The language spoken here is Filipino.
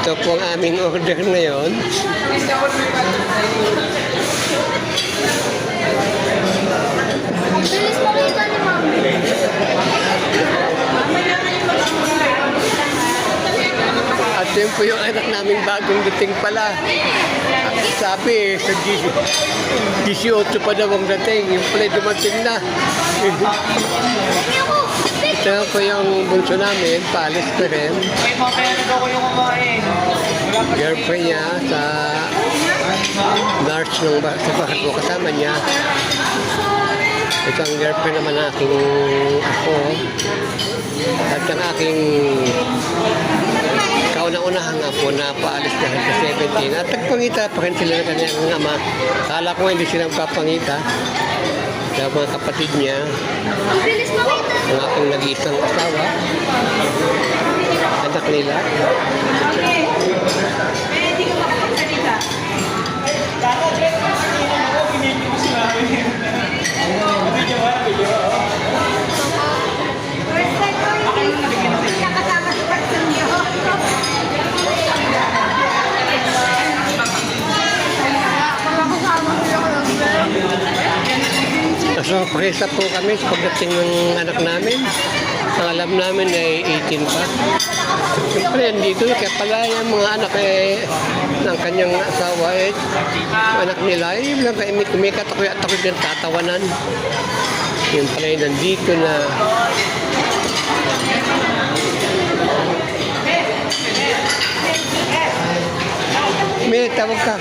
Ito po ang aming order ngayon. At yun po yung anak naming bagong dating pala. Sabi, sa 18 pa daw ang dating. Yung pala dumating na. Ito po yung bunso namin, paalis na rin. May mga pera daw ko yung kumain. Girlfriend niya sa nurse ng ba- sa ko kasama niya. Ito ang girlfriend naman ng aking ako. At ang aking kauna-unahang apo na paalis na sa 17. At nagpangita pa rin sila ng kanyang ama. Kala ko hindi sila magpapangita. Sa mga kapatid niya, ang aking nag-iisang asawa, anak nila. Sorpresa po kami pagdating ng anak namin. Ang alam namin ay 18 pa. Siyempre, dito kaya pala yung mga anak eh, ng kanyang asawa eh, anak nila eh, lang kayo may kumikat ako at ako din tatawanan. Yung pala yung nandito na may tawag ka.